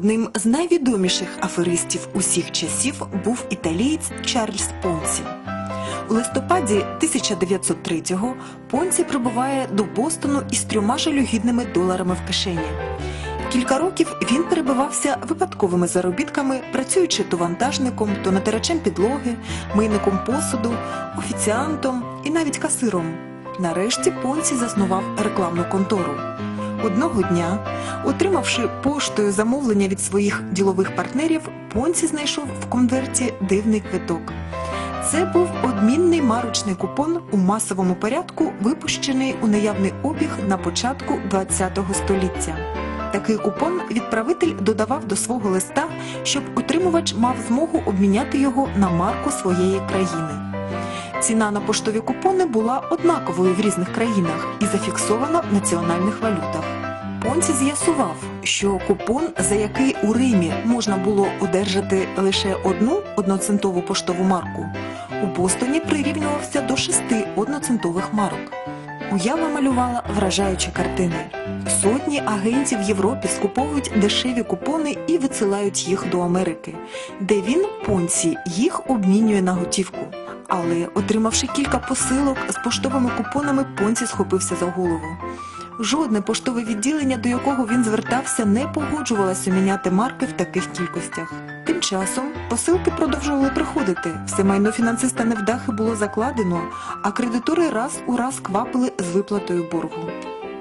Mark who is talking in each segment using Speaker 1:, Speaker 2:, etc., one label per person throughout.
Speaker 1: Одним з найвідоміших аферистів усіх часів був італієць Чарльз Понсі. У листопаді 1903-го Понсі прибуває до Бостону із трьома жалюгідними доларами в кишені. Кілька років він перебивався випадковими заробітками, працюючи то вантажником, то натирачем підлоги, мийником посуду, офіціантом і навіть касиром. Нарешті Понсі заснував рекламну контору. Одного дня, отримавши поштою замовлення від своїх ділових партнерів, Понсі знайшов в конверті дивний квиток. Це був одмінний марочний купон у масовому порядку, випущений у наявний обіг на початку ХХ століття. Такий купон відправитель додавав до свого листа, щоб отримувач мав змогу обміняти його на марку своєї країни. Ціна на поштові купони була однаковою в різних країнах і зафіксована в національних валютах. Понці з'ясував, що купон, за який у Римі можна було одержати лише одну одноцентову поштову марку, у Бостоні прирівнювався до шести одноцентових марок. Уява малювала вражаючі картини. Сотні агентів в Європі скуповують дешеві купони і висилають їх до Америки, де він, Понці, їх обмінює на готівку. Але, отримавши кілька посилок з поштовими купонами, Понці схопився за голову. Жодне поштове відділення, до якого він звертався, не погоджувалося міняти марки в таких кількостях. Тим часом посилки продовжували приходити. Все майно фінансиста невдахи було закладено, а кредитори раз у раз квапили з виплатою боргу.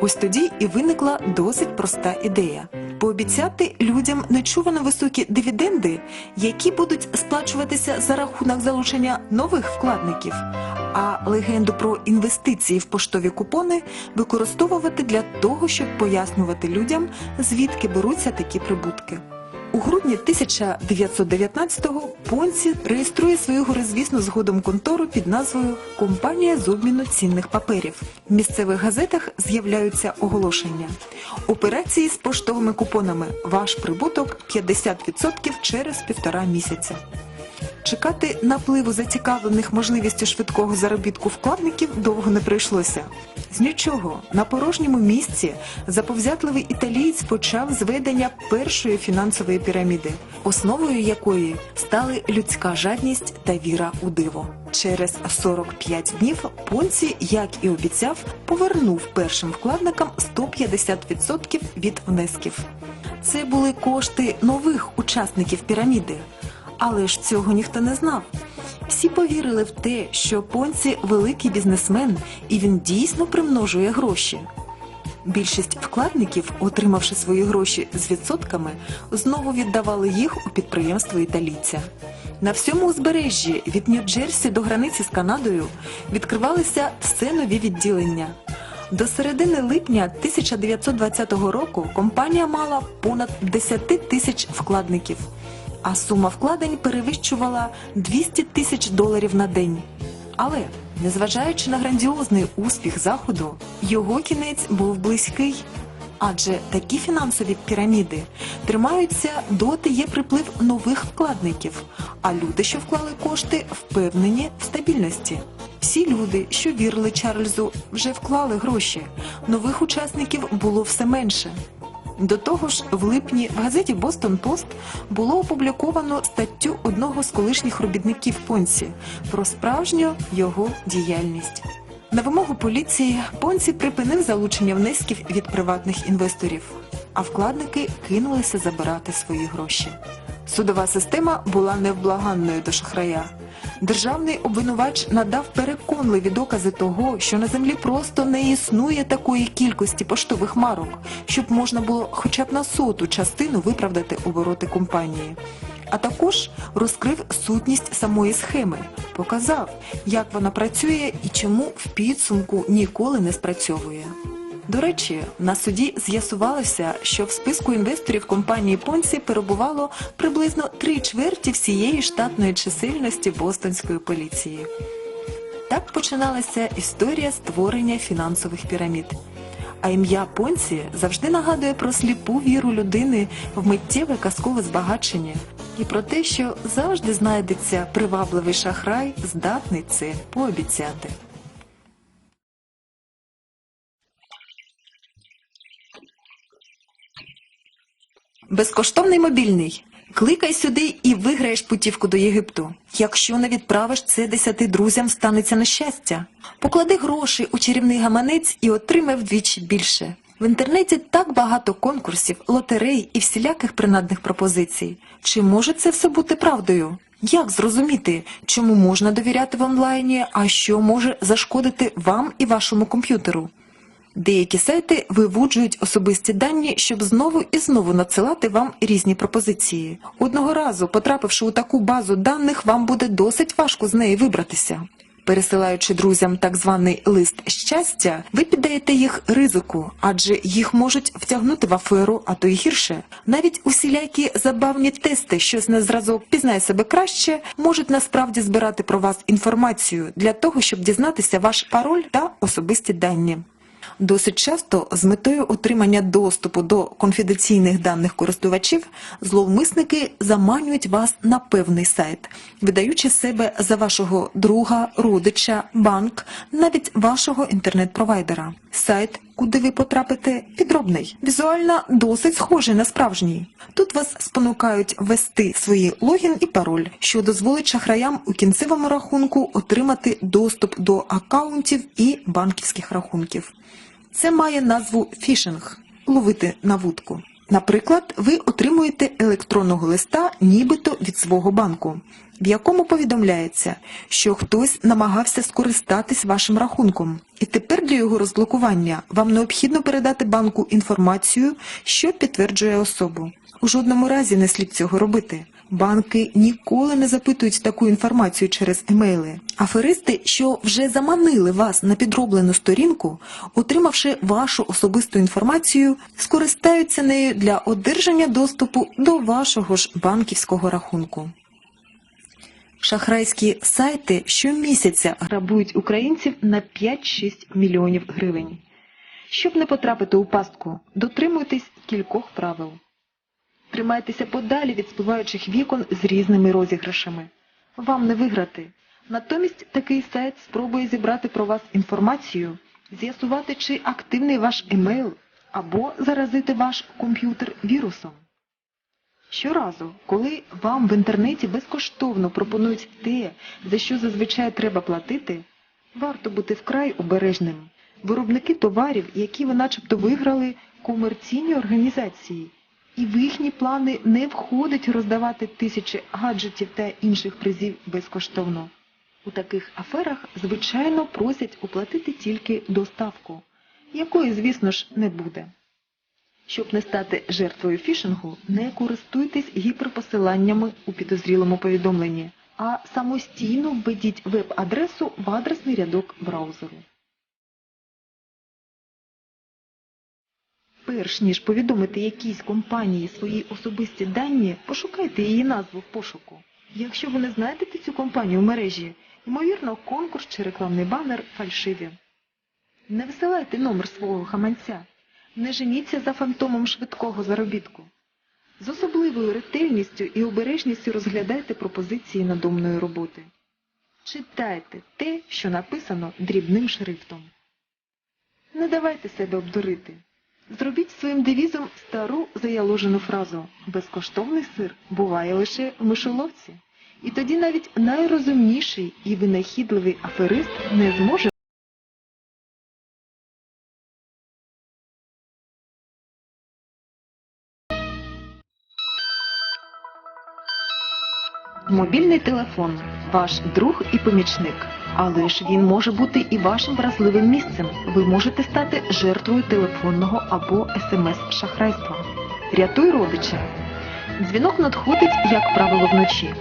Speaker 1: Ось тоді і виникла досить проста ідея пообіцяти людям нечувано високі дивіденди, які будуть сплачуватися за рахунок залучення нових вкладників, а легенду про інвестиції в поштові купони використовувати для того, щоб пояснювати людям, звідки беруться такі прибутки. У грудні 1919-го Понсі реєструє свою горизвісну згодом контору під назвою Компанія з обміну цінних паперів. В місцевих газетах з'являються оголошення. Операції з поштовими купонами. Ваш прибуток 50% через півтора місяця. Чекати напливу зацікавлених можливістю швидкого заробітку вкладників довго не прийшлося. З нічого на порожньому місці заповзятливий італієць почав зведення першої фінансової піраміди, основою якої стали людська жадність та віра у диво. Через 45 днів Понці, як і обіцяв, повернув першим вкладникам 150% від внесків. Це були кошти нових учасників піраміди. Але ж цього ніхто не знав. Всі повірили в те, що Понці великий бізнесмен і він дійсно примножує гроші. Більшість вкладників, отримавши свої гроші з відсотками, знову віддавали їх у підприємство італійця. На всьому узбережжі від Нью-Джерсі до границі з Канадою відкривалися все нові відділення. До середини липня 1920 року компанія мала понад 10 тисяч вкладників а сума вкладень перевищувала 200 тисяч доларів на день. Але, незважаючи на грандіозний успіх заходу, його кінець був близький. Адже такі фінансові піраміди тримаються доти є приплив нових вкладників, а люди, що вклали кошти, впевнені в стабільності. Всі люди, що вірили Чарльзу, вже вклали гроші. Нових учасників було все менше. До того ж, в липні в газеті Бостон Пост було опубліковано статтю одного з колишніх робітників Понсі про справжню його діяльність. На вимогу поліції Понсі припинив залучення внесків від приватних інвесторів, а вкладники кинулися забирати свої гроші. Судова система була невблаганною до шахрая. Державний обвинувач надав переконливі докази того, що на землі просто не існує такої кількості поштових марок, щоб можна було хоча б на соту частину виправдати обороти компанії. А також розкрив сутність самої схеми, показав, як вона працює і чому в підсумку ніколи не спрацьовує. До речі, на суді з'ясувалося, що в списку інвесторів компанії Понсі перебувало приблизно три чверті всієї штатної чисельності Бостонської поліції. Так починалася історія створення фінансових пірамід. А ім'я Понсі завжди нагадує про сліпу віру людини в миттєве казкове збагачення і про те, що завжди знайдеться привабливий шахрай, здатний це пообіцяти. Безкоштовний мобільний. Кликай сюди і виграєш путівку до Єгипту. Якщо не відправиш це десяти друзям, станеться нещастя. Поклади гроші у чарівний гаманець і отримай вдвічі більше. В інтернеті так багато конкурсів, лотерей і всіляких принадних пропозицій. Чи може це все бути правдою? Як зрозуміти, чому можна довіряти в онлайні, а що може зашкодити вам і вашому комп'ютеру? Деякі сайти вивуджують особисті дані, щоб знову і знову надсилати вам різні пропозиції. Одного разу, потрапивши у таку базу даних, вам буде досить важко з неї вибратися. Пересилаючи друзям так званий лист щастя, ви піддаєте їх ризику, адже їх можуть втягнути в аферу, а то й гірше. Навіть усілякі забавні тести, щось на зразок пізнає себе краще, можуть насправді збирати про вас інформацію для того, щоб дізнатися ваш пароль та особисті дані. Досить часто з метою отримання доступу до конфіденційних даних користувачів зловмисники заманюють вас на певний сайт, видаючи себе за вашого друга, родича, банк, навіть вашого інтернет-провайдера. Сайт, куди ви потрапите, підробний, візуально досить схожий на справжній. Тут вас спонукають ввести свої логін і пароль, що дозволить шахраям у кінцевому рахунку отримати доступ до акаунтів і банківських рахунків. Це має назву фішинг ловити на вудку. Наприклад, ви отримуєте електронного листа нібито від свого банку, в якому повідомляється, що хтось намагався скористатись вашим рахунком, і тепер для його розблокування вам необхідно передати банку інформацію, що підтверджує особу. У жодному разі не слід цього робити. Банки ніколи не запитують таку інформацію через емейли. Аферисти, що вже заманили вас на підроблену сторінку, отримавши вашу особисту інформацію, скористаються нею для одержання доступу до вашого ж банківського рахунку. Шахрайські сайти щомісяця грабують українців на 5-6 мільйонів гривень. Щоб не потрапити у пастку, дотримуйтесь кількох правил. Тримайтеся подалі від спливаючих вікон з різними розіграшами. Вам не виграти. Натомість такий сайт спробує зібрати про вас інформацію, з'ясувати, чи активний ваш емейл, або заразити ваш комп'ютер вірусом. Щоразу, коли вам в інтернеті безкоштовно пропонують те, за що зазвичай треба платити, варто бути вкрай обережним. Виробники товарів, які ви начебто виграли, комерційні організації, і в їхні плани не входить роздавати тисячі гаджетів та інших призів безкоштовно. У таких аферах, звичайно, просять оплатити тільки доставку, якої, звісно ж, не буде. Щоб не стати жертвою фішингу, не користуйтесь гіперпосиланнями у підозрілому повідомленні, а самостійно введіть веб-адресу в адресний рядок браузеру. Перш ніж повідомити якійсь компанії свої особисті дані, пошукайте її назву в пошуку. Якщо ви не знайдете цю компанію в мережі, ймовірно, конкурс чи рекламний банер фальшиві. Не висилайте номер свого хаманця. Не женіться за фантомом швидкого заробітку. З особливою ретельністю і обережністю розглядайте пропозиції надомної роботи. Читайте те, що написано дрібним шрифтом. Не давайте себе обдурити. Зробіть своїм девізом стару заяложену фразу «Безкоштовний сир буває лише в мишоловці». І тоді навіть найрозумніший і винахідливий аферист не зможе Мобільний телефон ваш друг і помічник. Але ж він може бути і вашим вразливим місцем. Ви можете стати жертвою телефонного або смс-шахрайства. Рятуй родича. Дзвінок надходить, як правило, вночі.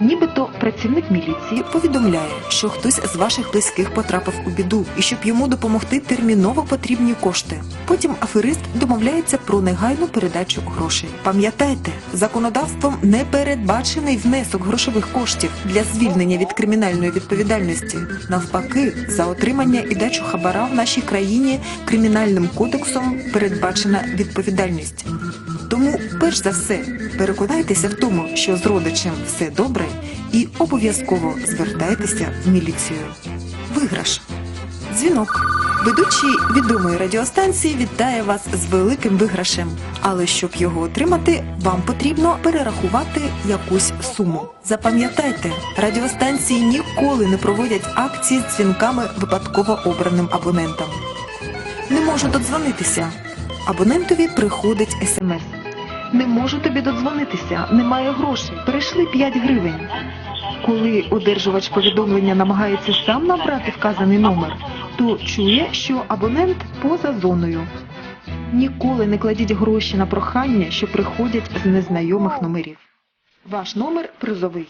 Speaker 1: Нібито працівник міліції повідомляє, що хтось з ваших близьких потрапив у біду і щоб йому допомогти терміново потрібні кошти. Потім аферист домовляється про негайну передачу грошей. Пам'ятайте, законодавством не передбачений внесок грошових коштів для звільнення від кримінальної відповідальності. Навпаки, за отримання і дачу хабара в нашій країні кримінальним кодексом передбачена відповідальність. Перш за все, переконайтеся в тому, що з родичем все добре, і обов'язково звертайтеся в міліцію. Виграш. Дзвінок. Ведучий відомої радіостанції вітає вас з великим виграшем. Але щоб його отримати, вам потрібно перерахувати якусь суму. Запам'ятайте, радіостанції ніколи не проводять акції з дзвінками випадково обраним абонентам. Не можу додзвонитися. Абонентові приходить смс. Не можу тобі додзвонитися, немає грошей. Перейшли 5 гривень. Коли одержувач повідомлення намагається сам набрати вказаний номер, то чує, що абонент поза зоною. Ніколи не кладіть гроші на прохання, що приходять з незнайомих номерів. Ваш номер призовий.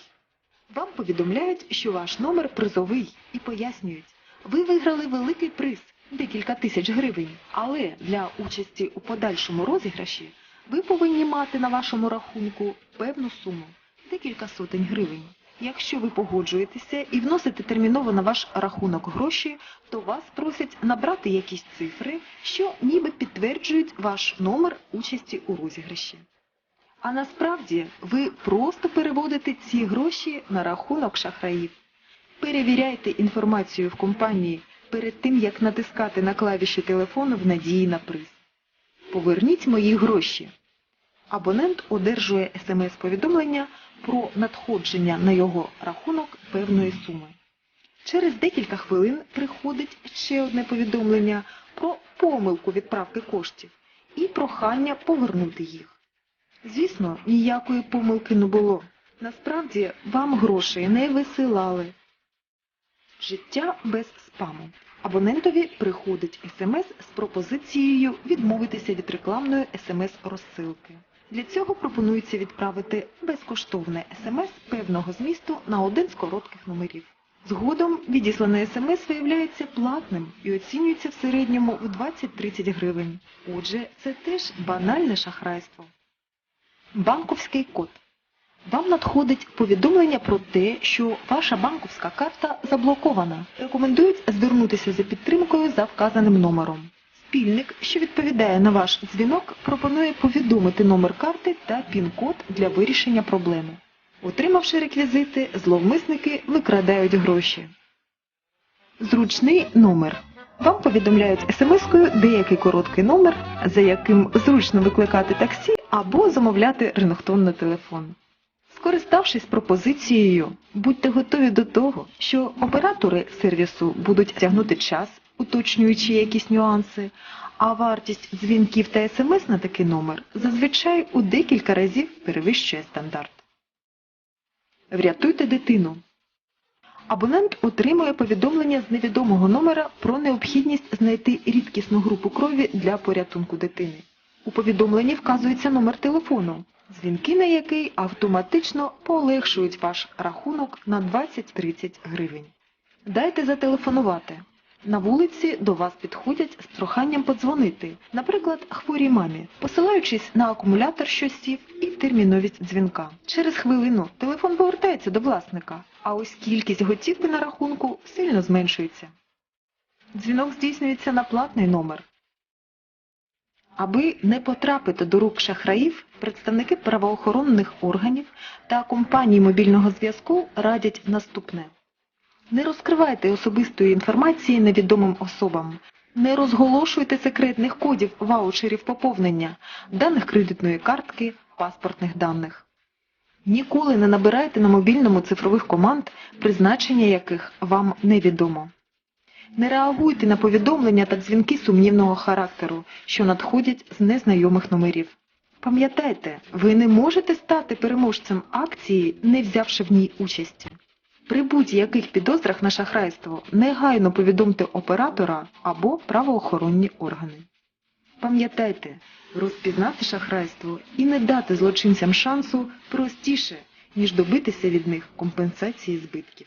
Speaker 1: Вам повідомляють, що ваш номер призовий і пояснюють, ви виграли великий приз декілька тисяч гривень. Але для участі у подальшому розіграші ви повинні мати на вашому рахунку певну суму декілька сотень гривень. Якщо ви погоджуєтеся і вносите терміново на ваш рахунок гроші, то вас просять набрати якісь цифри, що ніби підтверджують ваш номер участі у розіграші. А насправді ви просто переводите ці гроші на рахунок шахраїв. Перевіряйте інформацію в компанії перед тим, як натискати на клавіші телефону в надії на приз. Поверніть мої гроші. Абонент одержує смс-повідомлення про надходження на його рахунок певної суми. Через декілька хвилин приходить ще одне повідомлення про помилку відправки коштів і прохання повернути їх. Звісно, ніякої помилки не було. Насправді вам грошей не висилали. Життя без спаму. Абонентові приходить смс з пропозицією відмовитися від рекламної смс-розсилки. Для цього пропонується відправити безкоштовне смс певного змісту на один з коротких номерів. Згодом відіслане смс виявляється платним і оцінюється в середньому в 20-30 гривень. Отже, це теж банальне шахрайство. Банковський код. Вам надходить повідомлення про те, що ваша банківська карта заблокована. Рекомендують звернутися за підтримкою за вказаним номером. Спільник, що відповідає на ваш дзвінок, пропонує повідомити номер карти та пін-код для вирішення проблеми. Отримавши реквізити, зловмисники викрадають гроші. Зручний номер. Вам повідомляють смс-кою деякий короткий номер, за яким зручно викликати таксі або замовляти рингтон на телефон. Скориставшись пропозицією, будьте готові до того, що оператори сервісу будуть тягнути час, уточнюючи якісь нюанси, а вартість дзвінків та смс на такий номер зазвичай у декілька разів перевищує стандарт. Врятуйте дитину. Абонент отримує повідомлення з невідомого номера про необхідність знайти рідкісну групу крові для порятунку дитини. У повідомленні вказується номер телефону, дзвінки на який автоматично полегшують ваш рахунок на 20-30 гривень. Дайте зателефонувати. На вулиці до вас підходять з проханням подзвонити, наприклад, хворій мамі, посилаючись на акумулятор, що сів, і терміновість дзвінка. Через хвилину телефон повертається до власника, а ось кількість готівки на рахунку сильно зменшується. Дзвінок здійснюється на платний номер. Аби не потрапити до рук шахраїв, представники правоохоронних органів та компаній мобільного зв'язку радять наступне. Не розкривайте особистої інформації невідомим особам. Не розголошуйте секретних кодів ваучерів поповнення, даних кредитної картки, паспортних даних. Ніколи не набирайте на мобільному цифрових команд, призначення яких вам невідомо. Не реагуйте на повідомлення та дзвінки сумнівного характеру, що надходять з незнайомих номерів. Пам'ятайте, ви не можете стати переможцем акції, не взявши в ній участі. При будь-яких підозрах на шахрайство негайно повідомте оператора або правоохоронні органи. Пам'ятайте, розпізнати шахрайство і не дати злочинцям шансу простіше, ніж добитися від них компенсації збитків.